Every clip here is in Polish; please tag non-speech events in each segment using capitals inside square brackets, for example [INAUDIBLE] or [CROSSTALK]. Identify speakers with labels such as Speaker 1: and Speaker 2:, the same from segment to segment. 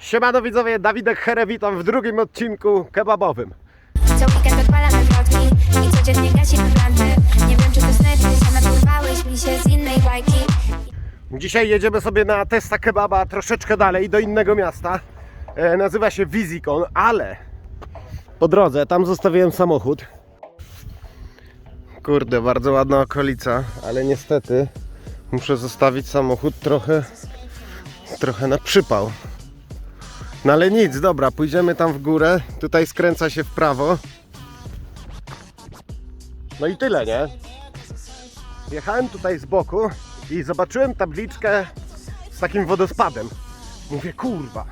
Speaker 1: Siemano widzowie, Dawidek Here, witam w drugim odcinku kebabowym.
Speaker 2: Co weekend odpalamy I codziennie gasimy blanty Nie wiem czy to Sama porwałeś mi się z innej bajki
Speaker 1: Dzisiaj jedziemy sobie na testa kebaba troszeczkę dalej, do innego miasta. E, nazywa się Wizikon, ale po drodze tam zostawiłem samochód. Kurde, bardzo ładna okolica, ale niestety muszę zostawić samochód trochę, trochę na przypał. No ale nic, dobra, pójdziemy tam w górę. Tutaj skręca się w prawo. No i tyle, nie? Jechałem tutaj z boku i zobaczyłem tabliczkę z takim wodospadem. Mówię, kurwa,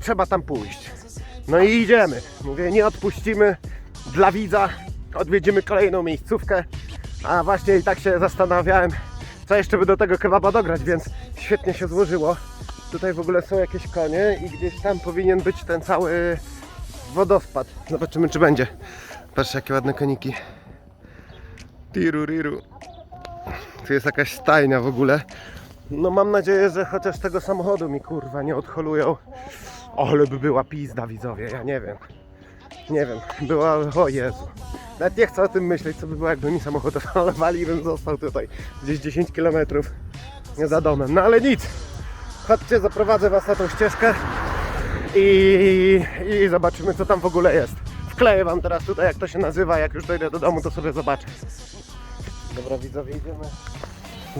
Speaker 1: trzeba tam pójść. No i idziemy. Mówię, nie odpuścimy dla widza, odwiedzimy kolejną miejscówkę. A właśnie i tak się zastanawiałem, co jeszcze by do tego kebaba dograć, więc świetnie się złożyło. Tutaj w ogóle są jakieś konie i gdzieś tam powinien być ten cały wodospad. Zobaczymy, czy będzie. Patrzcie, jakie ładne koniki. Tiru, riru. Tu jest jakaś stajnia w ogóle. No mam nadzieję, że chociaż tego samochodu mi kurwa nie odholują. Ale by była pizda widzowie, ja nie wiem. Nie wiem, była, o Jezu. Nawet nie chcę o tym myśleć, co by było jakby mi samochód odholowali i bym został tutaj gdzieś 10 km za domem. No ale nic. Chodźcie, zaprowadzę was na tą ścieżkę i, i zobaczymy co tam w ogóle jest. Wkleję wam teraz tutaj jak to się nazywa, jak już dojdę do domu to sobie zobaczę. Dobra widzowie, idziemy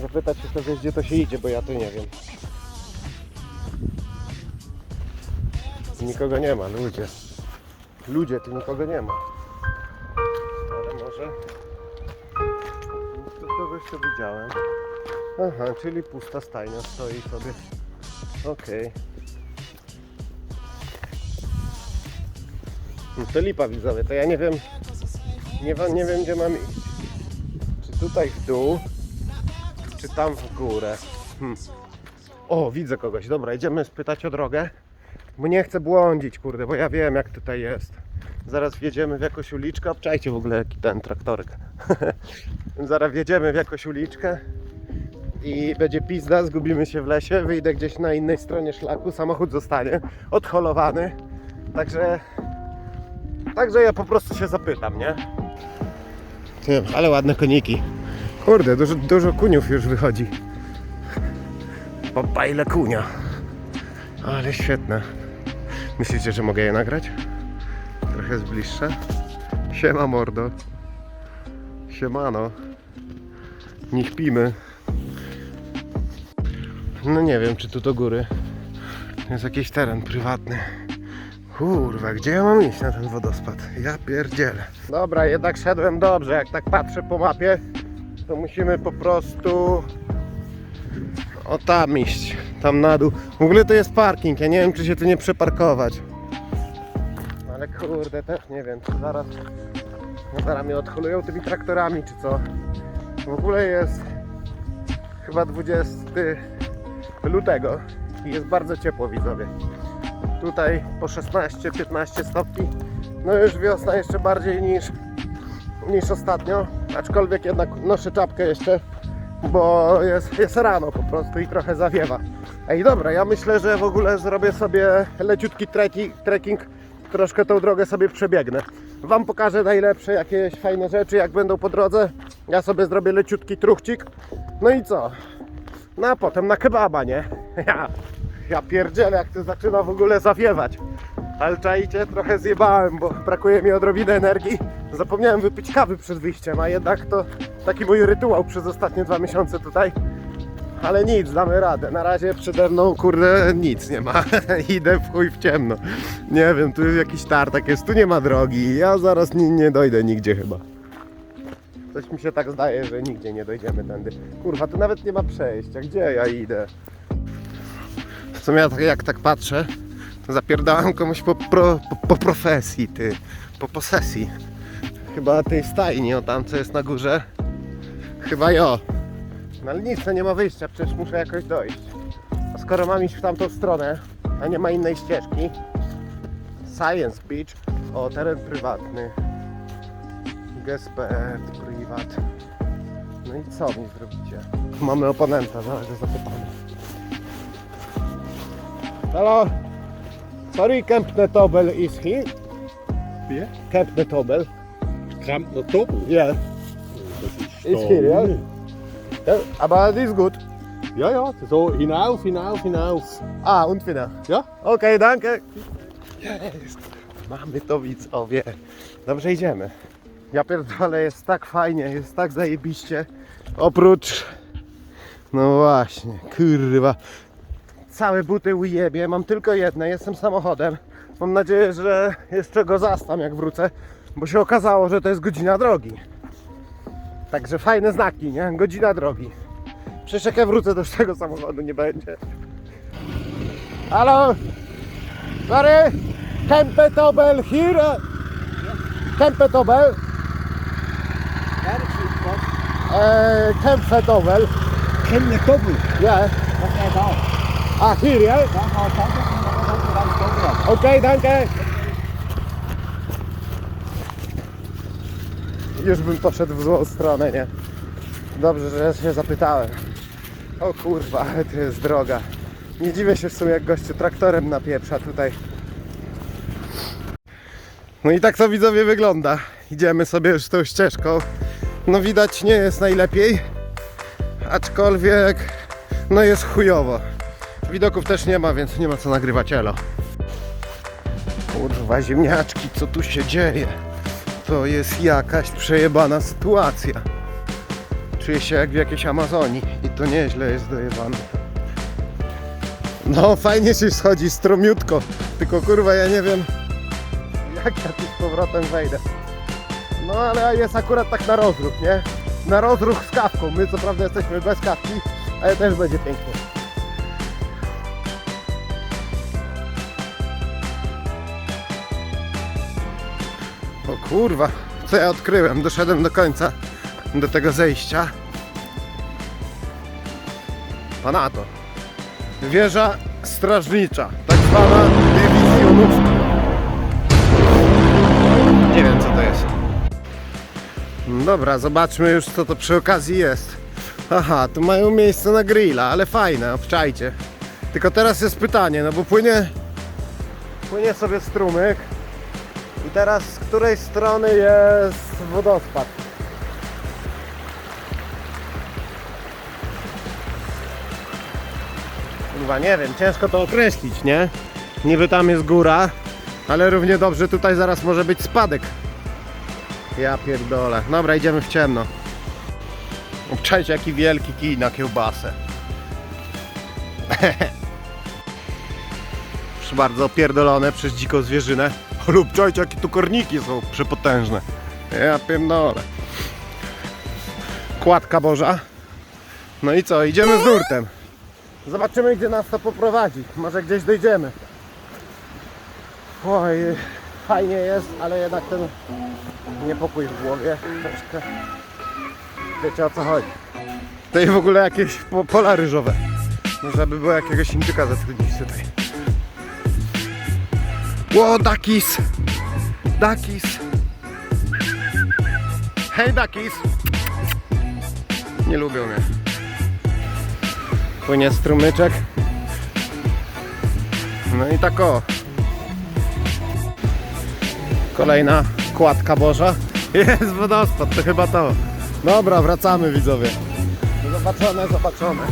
Speaker 1: zapytać się sobie, gdzie to się idzie, bo ja to nie wiem. Nikogo nie ma, ludzie. Ludzie, tu nikogo nie ma. Ale może... Tu kogoś to widziałem. Aha, czyli pusta stajnia stoi sobie. Okej. No to lipa widzowie, to ja nie wiem... Nie, wa- nie wiem gdzie mam iść. Czy tutaj w dół, czy tam w górę. Hmm. O, widzę kogoś. Dobra, idziemy spytać o drogę. Bo nie chcę błądzić, kurde, bo ja wiem jak tutaj jest. Zaraz wjedziemy w jakąś uliczkę. Obczajcie w ogóle jaki ten traktorek. [LAUGHS] Zaraz wjedziemy w jakąś uliczkę i będzie pizda, zgubimy się w lesie, wyjdę gdzieś na innej stronie szlaku, samochód zostanie odholowany. Także Także ja po prostu się zapytam, nie? Ale ładne koniki. Kurde, dużo, dużo kuniów już wychodzi. Popa ile kunia. Ale świetne. Myślicie, że mogę je nagrać? Trochę z bliższa. Siema mordo. Siemano. Nie śpimy. No nie wiem, czy tu do góry. To jest jakiś teren prywatny. Kurwa, gdzie ja mam iść na ten wodospad? Ja pierdzielę. Dobra, jednak szedłem dobrze. Jak tak patrzę po mapie, to musimy po prostu o tam iść, tam na dół. W ogóle to jest parking, ja nie wiem czy się tu nie przeparkować. Ale kurde, też nie wiem, czy zaraz, no zaraz mnie odholują tymi traktorami, czy co. W ogóle jest chyba 20 lutego i jest bardzo ciepło widzowie. Tutaj po 16-15 stopni. No już wiosna jeszcze bardziej niż, niż ostatnio. Aczkolwiek jednak noszę czapkę jeszcze, bo jest, jest rano po prostu i trochę zawiewa. Ej dobra, ja myślę, że w ogóle zrobię sobie leciutki trekking, trekking troszkę tą drogę sobie przebiegnę. Wam pokażę najlepsze jakieś fajne rzeczy, jak będą po drodze. Ja sobie zrobię leciutki truchcik. No i co? No a potem na kebaba, nie? [LAUGHS] Ja, ja pierdzielę, jak to zaczyna w ogóle zawiewać. Ale czajcie, trochę zjebałem, bo brakuje mi odrobiny energii. Zapomniałem wypić kawy przed wyjściem, a jednak to taki mój rytuał przez ostatnie dwa miesiące tutaj. Ale nic, damy radę. Na razie przede mną, kurde, nic nie ma. [LAUGHS] Idę w chuj w ciemno. Nie wiem, tu jakiś tartak jest, tu nie ma drogi. Ja zaraz nie, nie dojdę nigdzie chyba. Coś mi się tak zdaje, że nigdzie nie dojdziemy tędy. Kurwa, tu nawet nie ma przejścia. Gdzie ja idę? W sumie ja tak, jak tak patrzę, to zapierdałem komuś po, pro, po, po profesji, ty. Po posesji. Chyba tej stajni, o tam co jest na górze. Chyba jo. No ale nic, to nie ma wyjścia, przecież muszę jakoś dojść. A skoro mam iść w tamtą stronę, a nie ma innej ścieżki. Science Beach. O, teren prywatny. Gespert, prywat. No i co mi zrobicie? Mamy oponenta, zaraz go zapytamy. Halo? Sorry, Kempne Tobel is here.
Speaker 3: Wer?
Speaker 1: Kempne Tobel.
Speaker 3: Krampner Doppel.
Speaker 1: Yeah. Hier, ja?
Speaker 3: unten.
Speaker 1: ja. Aber gut.
Speaker 3: Ja, ja, so hinauf, hinauf, hinauf.
Speaker 1: A, und wieder.
Speaker 3: Ja?
Speaker 1: Okej, danke. Jest. Mamy to widzowie. Dobrze idziemy. Ja pierdolę, jest tak fajnie, jest tak zajebiście. Oprócz... No właśnie, kurwa. Całe buty ujebie, mam tylko jedne, jestem samochodem. Mam nadzieję, że jeszcze go zastam jak wrócę, bo się okazało, że to jest godzina drogi. Także fajne znaki, nie? Godzina drogi. Przecież jak ja wrócę, to już tego samochodu nie będzie. Halo? Sorry? Kempetobel here? Kempetobel? Uh, Kempetobel.
Speaker 3: Krampner Doppel.
Speaker 1: Yeah.
Speaker 3: Was er da?
Speaker 1: Ah, here, yeah?
Speaker 3: Da hat er ganz Doppel.
Speaker 1: Okej, danke. Już bym poszedł w złą stronę, nie? Dobrze, że się zapytałem. O kurwa, ale to jest droga. Nie dziwię się w sumie, jak gościu traktorem napieprza tutaj. No i tak to widzowie wygląda. Idziemy sobie już tą ścieżką. No widać nie jest najlepiej, aczkolwiek no jest chujowo. Widoków też nie ma, więc nie ma co nagrywać elo. Kurwa ziemniaczki, co tu się dzieje? To jest jakaś przejebana sytuacja. Czuję się jak w jakiejś Amazonii i to nieźle jest dojebane. No fajnie się schodzi, stromiutko. Tylko kurwa ja nie wiem jak ja tu z powrotem wejdę. No ale jest akurat tak na rozruch, nie? Na rozruch z kawką. My co prawda jesteśmy bez kawki, ale też będzie pięknie. O kurwa, co ja odkryłem? Doszedłem do końca, do tego zejścia. Panato. Wieża strażnicza, tak zwana dywizjonówka. Nie wiem co to jest. Dobra, zobaczmy już co to przy okazji jest. Aha, tu mają miejsce na grilla, ale fajne, obczajcie. Tylko teraz jest pytanie, no bo płynie, płynie sobie strumyk. I teraz z której strony jest wodospad? Chyba nie wiem, ciężko to określić, nie? Niby tam jest góra, ale równie dobrze tutaj zaraz może być spadek. Ja pierdolę. Dobra, idziemy w ciemno. Obczajcie jaki wielki kij na kiełbasę. [LAUGHS] Proszę bardzo, opierdolone przez dziką zwierzynę. Lub czajcie jakie tu korniki są przepotężne. Ja pierdolę. Kładka Boża. No i co, idziemy z nurtem. Zobaczymy gdzie nas to poprowadzi. Może gdzieś dojdziemy. Oj, fajnie jest, ale jednak ten niepokój w głowie troszkę. Wiecie o co chodzi. To i w ogóle jakieś po, pola ryżowe. Można by było jakiegoś indyka zatrudnić tutaj. Ło, Dakis! Dakis! Hej, Dakis! Nie lubią mnie. Płynie strumyczek. No i tak o. Kolejna kładka Boża. [LAUGHS] Jest wodospad, to chyba to. Dobra, wracamy widzowie. Zobaczone, zobaczone.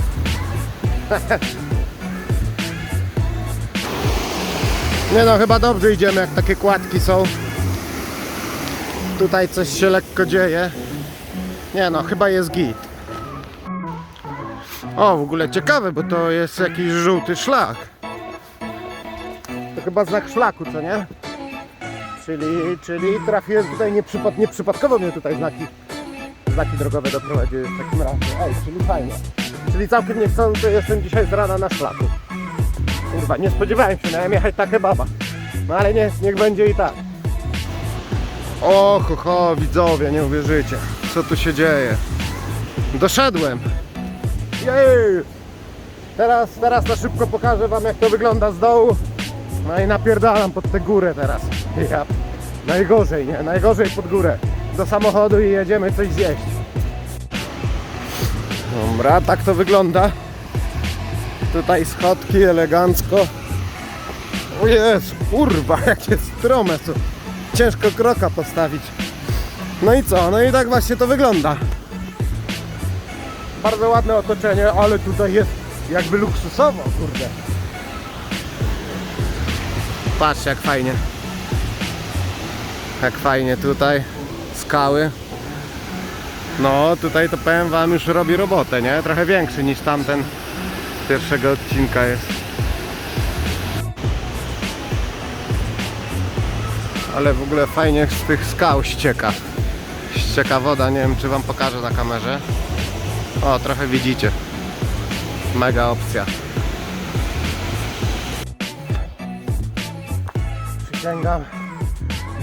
Speaker 1: Nie no, chyba dobrze idziemy, jak takie kładki są. Tutaj coś się lekko dzieje. Nie no, chyba jest git. O, w ogóle ciekawe, bo to jest jakiś żółty szlak. To chyba znak szlaku, co nie? Czyli, czyli trafiłem tutaj nieprzypad, nieprzypadkowo mnie tutaj znaki, znaki drogowe doprowadziły w takim razie. Ej, czyli fajnie. Czyli całkiem niechcący jestem dzisiaj z rana na szlaku. Kurwa, nie spodziewałem się, miałem jechać takie baba. No ale nie, niech będzie i tak. O, ho, ho, widzowie, nie uwierzycie, co tu się dzieje. Doszedłem. Jej! Teraz, teraz na szybko pokażę wam jak to wygląda z dołu. No i napierdalam pod tę górę teraz. Ja, najgorzej, nie? Najgorzej pod górę. Do samochodu i jedziemy coś zjeść. Dobra, tak to wygląda. Tutaj schodki elegancko. O Jezu, kurwa, [LAUGHS] jakie strome co. Ciężko kroka postawić. No i co? No i tak właśnie to wygląda. Bardzo ładne otoczenie, ale tutaj jest jakby luksusowo, kurde. Patrz jak fajnie. Jak fajnie tutaj. Skały. No tutaj to powiem wam już robi robotę, nie? Trochę większy niż tamten z pierwszego odcinka jest. Ale w ogóle fajnie z tych skał ścieka. Ścieka woda, nie wiem czy wam pokażę na kamerze. O, trochę widzicie. Mega opcja. Przysięgam,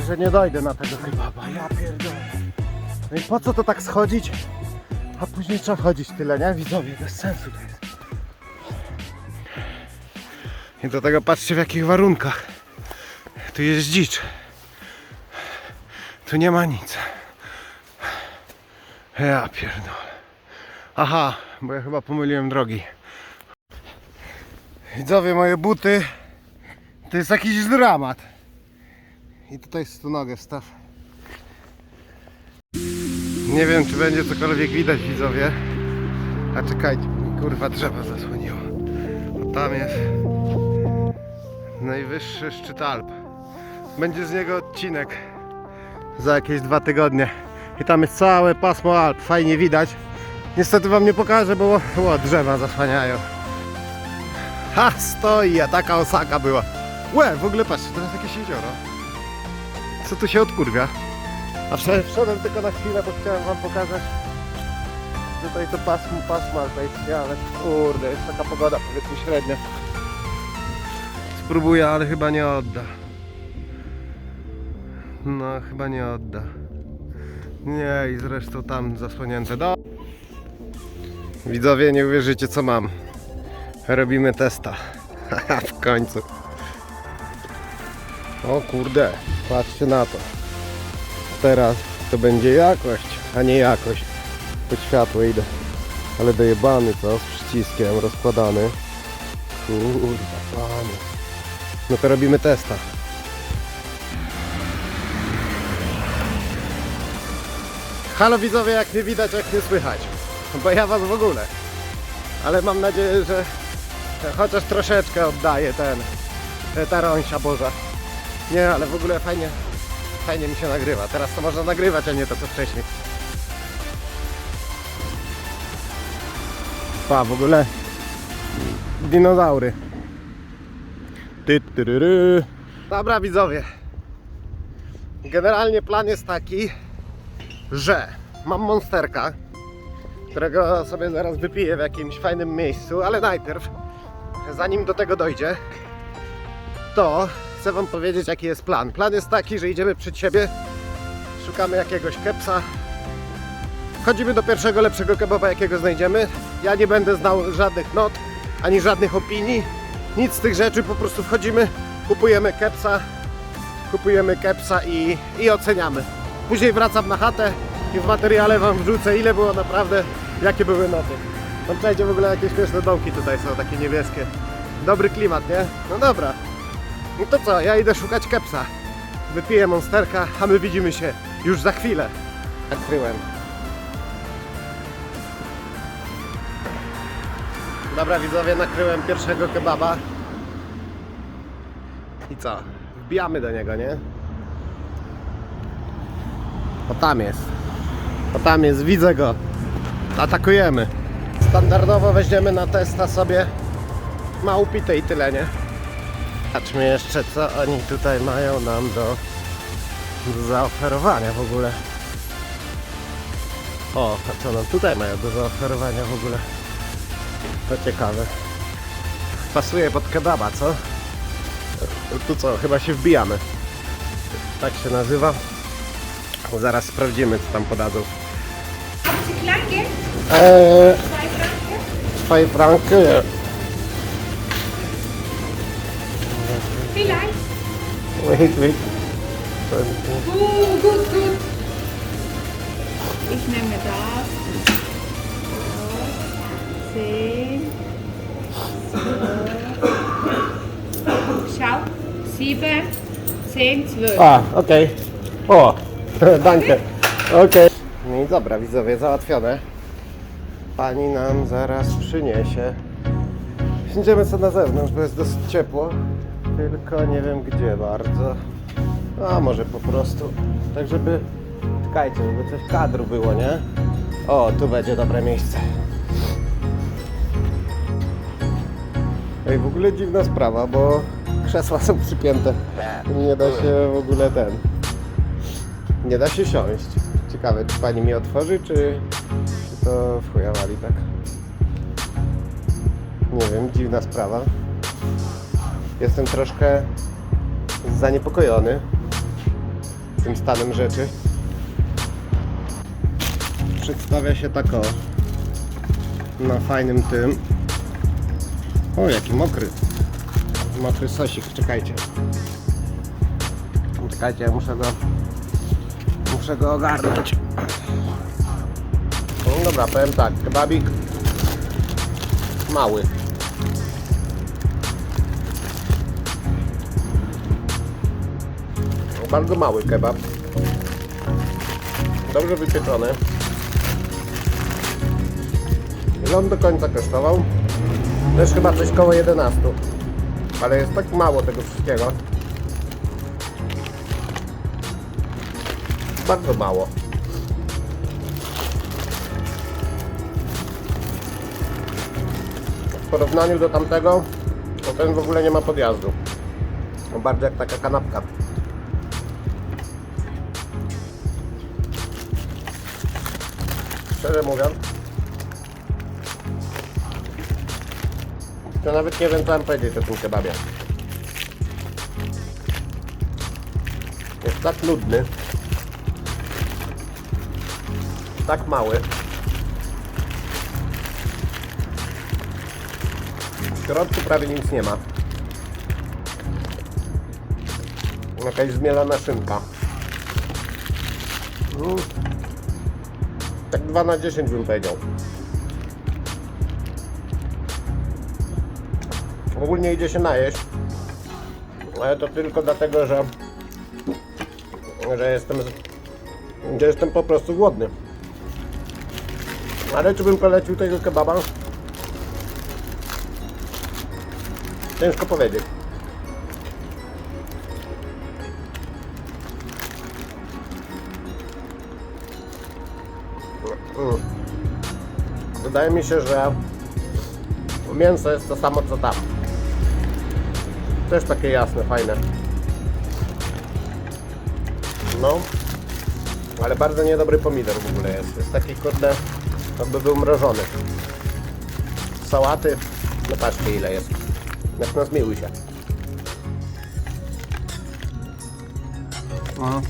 Speaker 1: że nie dojdę na tego kebaba. Ja pierdolę. No i po co to tak schodzić? A później trzeba chodzić tyle, nie? Widzowie, bez sensu to jest. I do tego patrzcie w jakich warunkach. Tu jest dzicz. Tu nie ma nic. Ja pierdolę. Aha, bo ja chyba pomyliłem drogi. Widzowie, moje buty to jest jakiś dramat. I tutaj tu nogę wstaw. Nie wiem, czy będzie cokolwiek widać, widzowie. A czekajcie, kurwa drzewo zasłoniło. Bo tam jest najwyższy szczyt Alp. Będzie z niego odcinek za jakieś dwa tygodnie. I tam jest całe pasmo Alp, fajnie widać. Niestety wam nie pokażę, bo o, drzewa zasłaniają. Ha, stoi, a taka osaka była. Łe, w ogóle patrzcie, teraz jakieś jezioro. Co tu się odkurwia? A wszedłem, wszedłem tylko na chwilę, bo chciałem wam pokazać. Tutaj to pasmo, pasmo alpejskie, ale kurde, jest taka pogoda powiedzmy średnia. Spróbuję, ale chyba nie odda. No, chyba nie odda. Nie, i zresztą tam zasłonięte. Do... Widzowie, nie uwierzycie co mam. Robimy testa. [LAUGHS] Haha, w końcu. O kurde, patrzcie na to. Teraz to będzie jakość, a nie jakość. Pod światło idę. Ale dojebany co, z przyciskiem rozkładany. Kurwa, panie. No to robimy testa. Halo widzowie, jak nie widać, jak nie słychać. Bo ja was w ogóle. Ale mam nadzieję, że chociaż troszeczkę oddaję ten, ta rąsia Boża. Nie, ale w ogóle fajnie, fajnie mi się nagrywa. Teraz to można nagrywać, a nie to co wcześniej. Pa, w ogóle dinozaury. Ty, tyryry. Dobra widzowie. Generalnie plan jest taki, że mam monsterka, którego sobie zaraz wypiję w jakimś fajnym miejscu, ale najpierw, zanim do tego dojdzie, to chcę wam powiedzieć jaki jest plan. Plan jest taki, że idziemy przed siebie, szukamy jakiegoś kepsa, chodzimy do pierwszego lepszego kebaba jakiego znajdziemy. Ja nie będę znał żadnych not, ani żadnych opinii, nic z tych rzeczy, po prostu wchodzimy, kupujemy kepsa, kupujemy kepsa i, i oceniamy. Później wracam na chatę i w materiale wam wrzucę ile było naprawdę, jakie były noty. Tam przejdzie w ogóle jakieś śmieszne domki tutaj są, takie niebieskie. Dobry klimat, nie? No dobra. No to co, ja idę szukać kepsa. Wypiję monsterka, a my widzimy się już za chwilę. Nakryłem. Dobra widzowie, nakryłem pierwszego kebaba. I co? Wbijamy do niego, nie? O tam jest. O tam jest, widzę go. Atakujemy. Standardowo weźmiemy na testa sobie małpite i tyle, nie? Patrzmy jeszcze co oni tutaj mają nam do, do zaoferowania w ogóle. O, a co nam tutaj mają do zaoferowania w ogóle? To ciekawe. Pasuje pod kebaba, co? Tu co, chyba się wbijamy. Tak się nazywa. Zaraz sprawdzimy, co tam podadzą.
Speaker 4: Klanke,
Speaker 1: Eee,
Speaker 4: zwei Franken.
Speaker 1: Wait, wait.
Speaker 4: Gut, gut, gut. Ich nehme das. So. Zehn. So. Schau. sieben, zehn, zwölf.
Speaker 1: A, okej. O, danke. Okej. No i dobra, widzowie, załatwione. Pani nam zaraz przyniesie. Idziemy sobie na zewnątrz, bo jest dosyć ciepło. Tylko nie wiem gdzie bardzo. A może po prostu. Tak żeby. Czekajcie, żeby coś kadru było, nie? O, tu będzie dobre miejsce. Ej, w ogóle dziwna sprawa, bo krzesła są przypięte. Nie da się w ogóle ten. Nie da się siąść. Ciekawe, czy pani mi otworzy, czy, czy to w chuja wali, tak? Nie wiem, dziwna sprawa. Jestem troszkę zaniepokojony tym stanem rzeczy. Przedstawia się tak o na fajnym tym. O, jaki mokry. Mokry sosik, czekajcie. Czekajcie, ja muszę go muszę go ogarnąć. No dobra, powiem tak, kebabik mały. Bardzo mały kebab. Dobrze wypieczony. On do końca kosztował? Też chyba coś koło 11. Ale jest tak mało tego wszystkiego. Bardzo mało. W porównaniu do tamtego, to ten w ogóle nie ma podjazdu. Bardziej jak taka kanapka. Szczerze mówiąc, to nawet nie wiem co mam powiedzieć o tym kebabie. Jest tak nudny. Tak mały. W środku prawie nic nie ma. Jakaś zmielona szynka. Mm. Tak 2 na 10 bym powiedział. Ogólnie idzie się najeść. Ale to tylko dlatego, że że jestem że jestem po prostu głodny. Ale czy bym polecił tego kebaba? Ciężko powiedzieć. Wydaje mi się, że mięso jest to samo co tam. Też takie jasne, fajne. No, ale bardzo niedobry pomidor w ogóle jest. Jest taki kurde, jakby był mrożony. Sałaty, no patrzcie ile jest. Jak na zmiłuj się. Mm.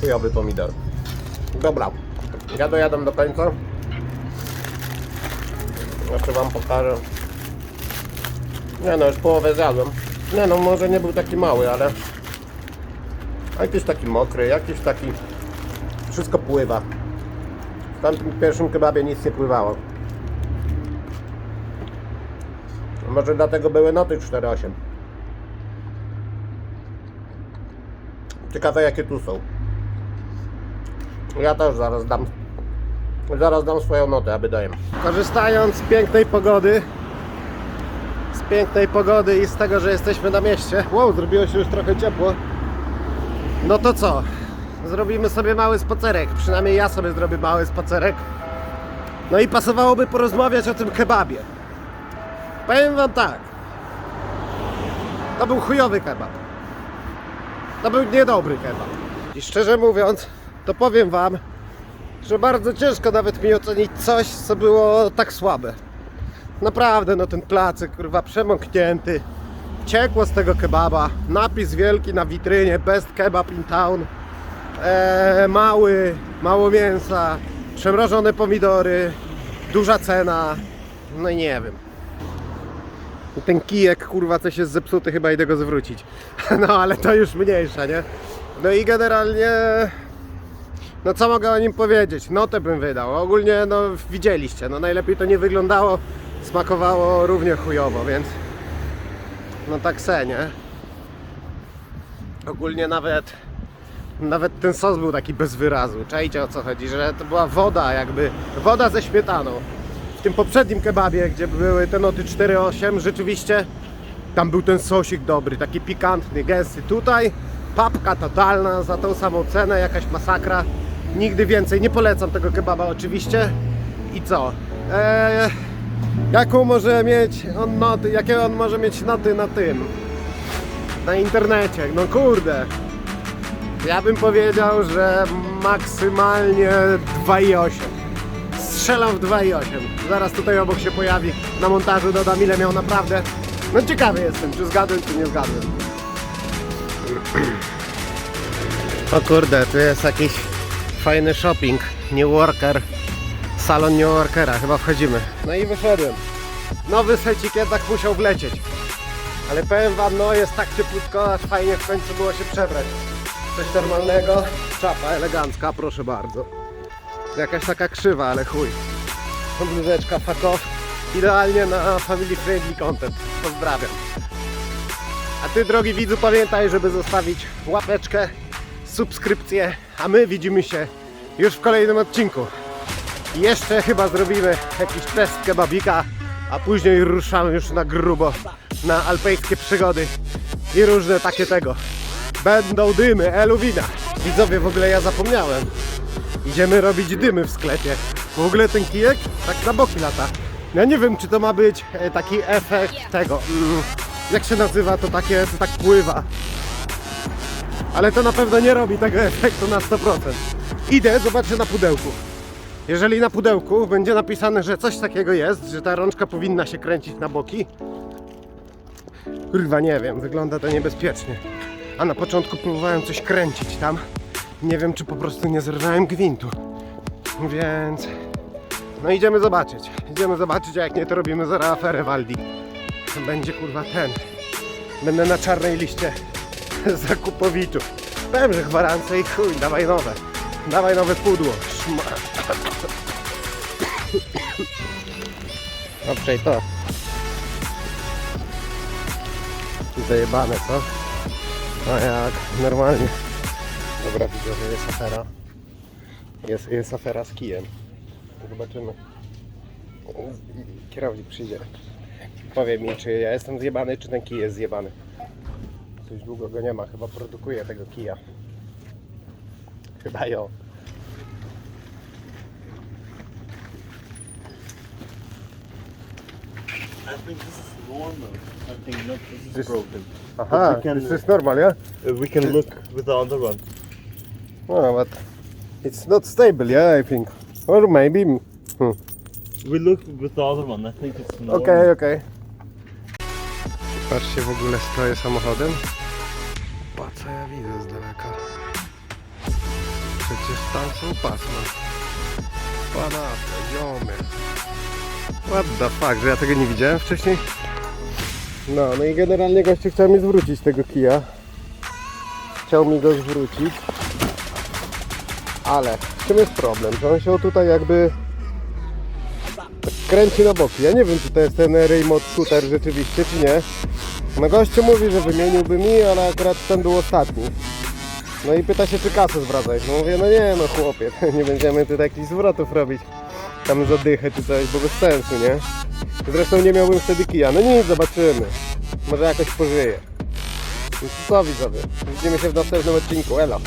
Speaker 1: Chujowy pomidor. Dobra, ja dojadam do końca. Jeszcze wam pokażę. Nie no, już połowę zjadłem. Nie no, może nie był taki mały, ale... Jakiś taki mokry, jakiś taki... Wszystko pływa. W tamtym pierwszym kebabie nic nie pływało. Może dlatego były noty 4.8. Ciekawe jakie tu są. Ja też zaraz dam. Zaraz dam swoją notę, aby daję. Korzystając z pięknej pogody, z pięknej pogody i z tego, że jesteśmy na mieście. Wow, zrobiło się już trochę ciepło. No to co? Zrobimy sobie mały spacerek. Przynajmniej ja sobie zrobię mały spacerek. No i pasowałoby porozmawiać o tym kebabie. Powiem wam tak. To był chujowy kebab. To był niedobry kebab. I szczerze mówiąc, to powiem wam, że bardzo ciężko nawet mi ocenić coś, co było tak słabe. Naprawdę, no ten placyk, kurwa, przemoknięty. Ciekło z tego kebaba. Napis wielki na witrynie, best kebab in town. Eee, mały, mało mięsa, przemrożone pomidory, duża cena. No i nie wiem. Ten kijek, kurwa, coś jest zepsuty, chyba idę go zwrócić. [LAUGHS] No ale to już mniejsza, nie? No i generalnie no co mogę o nim powiedzieć? Notę bym wydał. Ogólnie no widzieliście, no najlepiej to nie wyglądało, smakowało równie chujowo, więc no tak se, nie? Ogólnie nawet nawet ten sos był taki bez wyrazu. Czajcie o co chodzi, że to była woda jakby, woda ze śmietaną. W tym poprzednim kebabie, gdzie były te noty 4,8, rzeczywiście tam był ten sosik dobry, taki pikantny, gęsty. Tutaj papka totalna za tą samą cenę, jakaś masakra. Nigdy więcej nie polecam tego kebaba oczywiście. I co? Eee, jaką może mieć on noty, jakie on może mieć noty na tym? Na internecie. No kurde. Ja bym powiedział, że maksymalnie 2,8. Strzelam w 2,8. Zaraz tutaj obok się pojawi. Na montażu dodam ile miał naprawdę. No ciekawy jestem, czy zgadłem, czy nie zgadłem. O kurde, tu jest jakiś fajny shopping. New Worker. Salon New Workera, chyba wchodzimy. No i wyszedłem. Nowy secik jednak musiał wlecieć. Ale powiem wam, no jest tak cieplutko, aż fajnie w końcu było się przebrać. Coś normalnego, czapa elegancka, proszę bardzo. Jakaś taka krzywa, ale chuj. Bluzeczka fuck off. Idealnie na family friendly content. Pozdrawiam. A ty drogi widzu pamiętaj, żeby zostawić łapeczkę, subskrypcję, a my widzimy się już w kolejnym odcinku. Jeszcze chyba zrobimy jakiś test kebabika, a później ruszamy już na grubo na alpejskie przygody i różne takie tego. Będą dymy, eluwina. Widzowie, w ogóle ja zapomniałem. Idziemy robić dymy w sklepie. W ogóle ten kijek tak na boki lata. Ja nie wiem, czy to ma być e, taki efekt tego. Mm, jak się nazywa to takie, co tak pływa. Ale to na pewno nie robi tego efektu na 100%. Idę, zobaczę na pudełku. Jeżeli na pudełku będzie napisane, że coś takiego jest, że ta rączka powinna się kręcić na boki, kurwa nie wiem, wygląda to niebezpiecznie. A na początku próbowałem coś kręcić tam. Nie wiem, czy po prostu nie zerwałem gwintu. Więc... No idziemy zobaczyć. Idziemy zobaczyć, a jak nie, to robimy zaraz aferę Waldi. Będzie kurwa ten. Będę na czarnej liście [LAUGHS] zakupowiczów. Powiem, że gwarancja i chuj, dawaj nowe. Dawaj nowe pudło. Szma. Dobrze, [COUGHS] to. Zajebane, co? A jak? Normalnie. Dobra, widzowie, jest afera. Jest, jest afera z kijem. Zobaczymy. Kierownik przyjdzie. Powie mi, czy ja jestem zjebany, czy ten kij jest zjebany. Coś długo go nie ma, chyba produkuje tego kija. Chyba ją.
Speaker 5: I think this is normal. I think not this is
Speaker 1: This-
Speaker 5: broken.
Speaker 1: Aha,
Speaker 5: we can-
Speaker 1: this is normal, yeah?
Speaker 5: Uh, we can look with the other one.
Speaker 1: No, but it's not stable, yeah, I think. Or maybe... Hmm.
Speaker 5: We look with the other one. I think it's normal.
Speaker 1: Okej, okej. Patrzcie, w ogóle stoję samochodem. Widzę z daleka. Przecież tam są pasma. Pana, ziomy. What the fuck, że ja tego nie widziałem wcześniej? No, no i generalnie gościu chciał mi zwrócić tego kija. Chciał mi go zwrócić. Ale w czym jest problem? Że on się tutaj jakby kręci na boki. Ja nie wiem, czy to jest ten remote shooter rzeczywiście, czy nie. No gościu mówi, że wymieniłby mi, ale akurat ten był ostatni. No i pyta się, czy kasę zwracać. No mówię, no nie no chłopie, [LAUGHS] nie będziemy tutaj jakichś zwrotów robić. Tam za dychę czy coś, bo bez sensu, nie? Zresztą nie miałbym wtedy kija. No nic, zobaczymy. Może jakoś pożyję. No co widzowie? Widzimy się w następnym odcinku. Elo.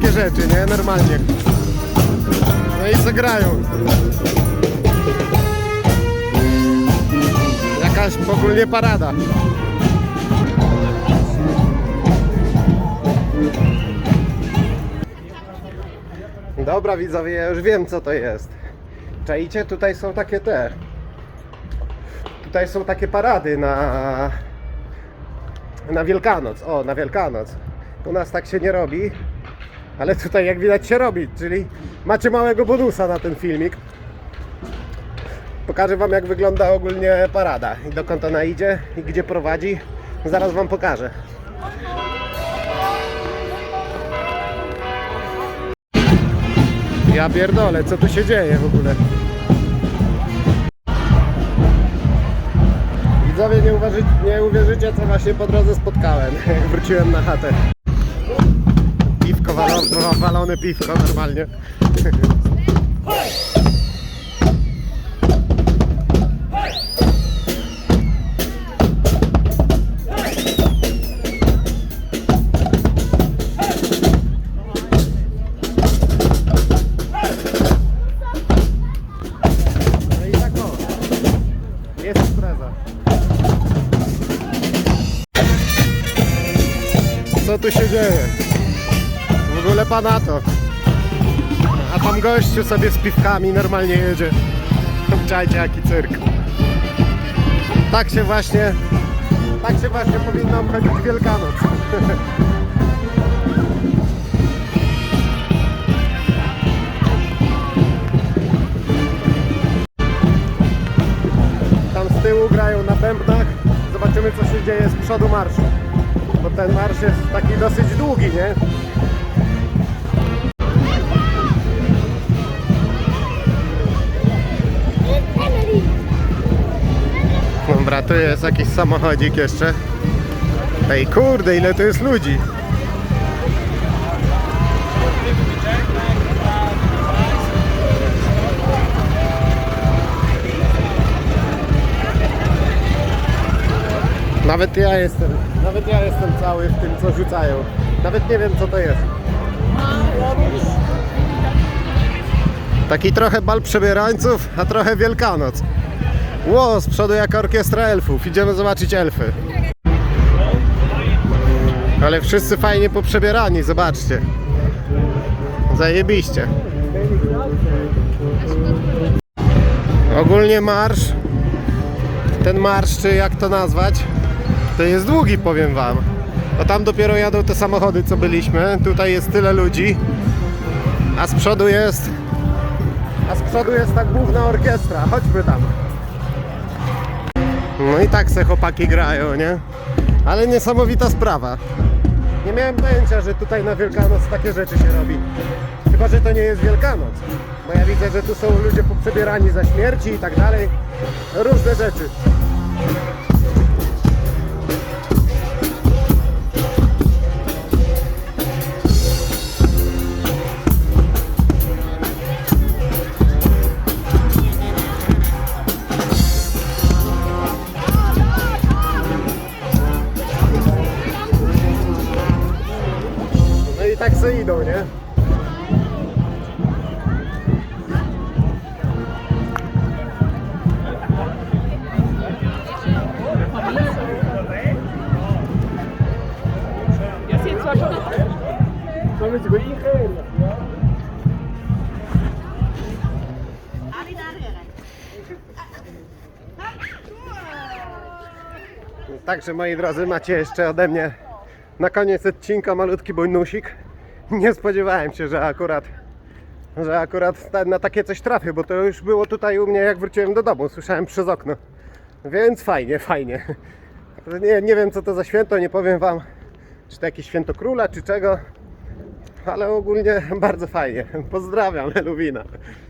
Speaker 1: Takie rzeczy, nie? Normalnie. No i zagrają. Jakaś ogólnie parada. Dobra widzowie, ja już wiem co to jest. Czajcie? Tutaj są takie te. Tutaj są takie parady na na Wielkanoc. O, na Wielkanoc. U nas tak się nie robi, ale tutaj jak widać się robi, czyli macie małego bonusa na ten filmik. Pokażę Wam jak wygląda ogólnie parada i dokąd ona idzie i gdzie prowadzi. Zaraz Wam pokażę. Ja pierdolę, co tu się dzieje w ogóle? Widzowie, nie, uważy, nie uwierzycie, co właśnie po drodze spotkałem, [LAUGHS] wróciłem na chatę. Piwko, walone, walone piwko normalnie. No tak. Co tu się dzieje? W ogóle pana to. A tam gościu sobie z piwkami normalnie jedzie. Czajcie jaki cyrk. Tak się właśnie, tak się właśnie powinno obchodzić Wielkanoc. Tam z tyłu grają na bębnach. Zobaczymy co się dzieje z przodu marszu. Bo ten marsz jest taki dosyć długi, nie? Tu jest jakiś samochodzik jeszcze. Ej, kurde, ile tu jest ludzi. Nawet ja jestem, nawet ja jestem cały w tym, co rzucają. Nawet nie wiem, co to jest. Taki trochę bal przebierańców, a trochę Wielkanoc. Ło, z przodu jak orkiestra elfów. Idziemy zobaczyć elfy. Ale wszyscy fajnie poprzebierani, zobaczcie. Zajebiście. Ogólnie marsz, ten marsz, czy jak to nazwać, to jest długi, powiem wam. Bo tam dopiero jadą te samochody, co byliśmy. Tutaj jest tyle ludzi. A z przodu jest... A z przodu jest ta główna orkiestra. Chodźmy tam. No i tak se chłopaki grają, nie? Ale niesamowita sprawa. Nie miałem pojęcia, że tutaj na Wielkanoc takie rzeczy się robi. Chyba, że to nie jest Wielkanoc. Bo ja widzę, że tu są ludzie poprzebierani za śmierci i tak dalej. Różne rzeczy. Tak se idą, nie? Także moi drodzy, macie jeszcze ode mnie na koniec odcinka malutki bonusik. [LAUGHS] Nie spodziewałem się, że akurat że akurat na takie coś trafię, bo to już było tutaj u mnie jak wróciłem do domu, słyszałem przez okno. Więc fajnie, fajnie. [LAUGHS] Nie, nie wiem co to za święto, nie powiem wam, czy to jakieś święto króla, czy czego, ale ogólnie [LAUGHS] bardzo fajnie. Pozdrawiam, Luwina.